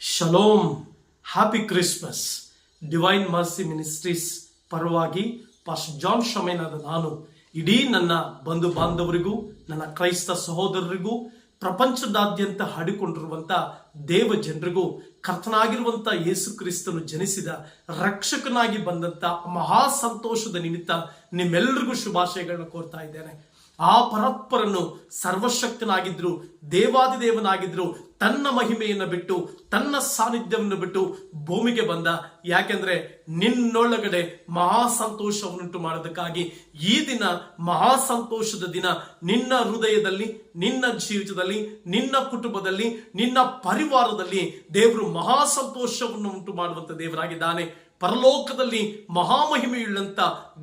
Shalom happy Christmas divine mercy ministries ಪರವಾಗಿ past John ಶಮೇನಾದ ನಾನು ಇಡೀ ನನ್ನ ಬಂಧು ಬಾಂಧವರಿಗೂ, ನನ್ನ ಕ್ರೈಸ್ತ ಸಹೋದರರಿಗೂ, ಪ್ರಪಂಚದಾದ್ಯಂತ ಹಾಡಿಕೊಂಡಿರುವಂಥ ದೇವ ಜನರಿಗೂ ಕರ್ತನಾಗಿರುವಂಥ ಯೇಸು ಕ್ರಿಸ್ತನು ಜನಿಸಿದ ರಕ್ಷಕನಾಗಿ ಬಂದಂತ ಮಹಾ ಸಂತೋಷದ ನಿಮಿತ್ತ ನಿಮ್ಮೆಲ್ಲರಿಗೂ ಶುಭಾಶಯಗಳನ್ನು ಕೋರ್ತಾ ಇದ್ದೇನೆ. ಆ ಪರಪ್ಪರನ್ನು ಸರ್ವಶಕ್ತನಾಗಿದ್ರು, ದೇವಾದಿದೇವನಾಗಿದ್ರು ತನ್ನ ಮಹಿಮೆಯನ್ನು ಬಿಟ್ಟು, ತನ್ನ ಸಾನ್ನಿಧ್ಯವನ್ನು ಬಿಟ್ಟು ಭೂಮಿಗೆ ಬಂದ. ಯಾಕೆಂದ್ರೆ ನಿನ್ನೊಳಗಡೆ ಮಹಾ ಸಂತೋಷವನ್ನುಂಟು ಮಾಡೋದಕ್ಕಾಗಿ ಈ ದಿನ ಮಹಾ ಸಂತೋಷದ ದಿನ. ನಿನ್ನ ಹೃದಯದಲ್ಲಿ, ನಿನ್ನ ಜೀವಿತದಲ್ಲಿ, ನಿನ್ನ ಕುಟುಂಬದಲ್ಲಿ, ನಿನ್ನ ಪರಿವಾರದಲ್ಲಿ ದೇವರು ಮಹಾ ಸಂತೋಷವನ್ನು ಉಂಟು ಮಾಡುವಂತ ದೇವರಾಗಿದ್ದಾನೆ. ಪರಲೋಕದಲ್ಲಿ ಮಹಾಮಹಿಮೆಯುಳ್ಳಂತ,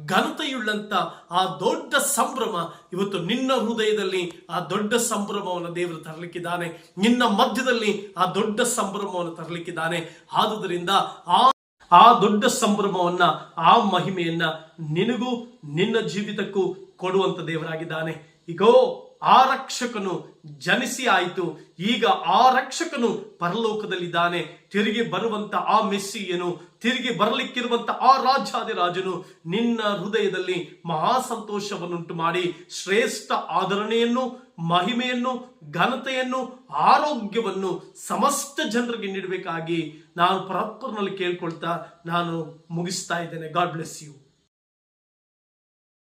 ಘನತೆಯುಳ್ಳಂತ ಆ ದೊಡ್ಡ ಸಂಭ್ರಮ ಇವತ್ತು ನಿನ್ನ ಹೃದಯದಲ್ಲಿ ಆ ದೊಡ್ಡ ಸಂಭ್ರಮವನ್ನು ದೇವರು ತರಲಿಕ್ಕಿದ್ದಾನೆ. ನಿನ್ನ ಮಧ್ಯದಲ್ಲಿ ಆ ದೊಡ್ಡ ಸಂಭ್ರಮವನ್ನು ತರಲಿಕ್ಕಿದ್ದಾನೆ. ಆದುದರಿಂದ ಆ ಆ ದೊಡ್ಡ ಸಂಭ್ರಮವನ್ನ, ಆ ಮಹಿಮೆಯನ್ನ ನಿನಗೂ ನಿನ್ನ ಜೀವಿತಕ್ಕೂ ಕೊಡುವಂತ ದೇವರಾಗಿದ್ದಾನೆ. ಈಗೋ ಆ ರಕ್ಷಕನು ಜನಿಸಿ ಆಯಿತು. ಈಗ ಆ ರಕ್ಷಕನು ಪರಲೋಕದಲ್ಲಿದ್ದಾನೆ. ತಿರುಗಿ ಬರುವಂತ ಆ ಮೆಸ್ಸಿಯನು, ತಿರುಗಿ ಬರಲಿಕ್ಕಿರುವಂತ ಆ ರಾಜಾದಿರಾಜನು ನಿನ್ನ ಹೃದಯದಲ್ಲಿ ಮಹಾ ಸಂತೋಷವನ್ನುಂಟು ಮಾಡಿ ಶ್ರೇಷ್ಠ ಆದರಣೆಯನ್ನು, ಮಹಿಮೆಯನ್ನು, ಘನತೆಯನ್ನು, ಆರೋಗ್ಯವನ್ನು ಸಮಸ್ತ ಜನರಿಗೆ ನೀಡಬೇಕಾಗಿ ನಾನು ಪರಪ್ಪರ್ನಲ್ಲಿ ಕೇಳ್ಕೊಳ್ತಾ ನಾನು ಮುಗಿಸ್ತಾ ಇದ್ದೇನೆ. God bless you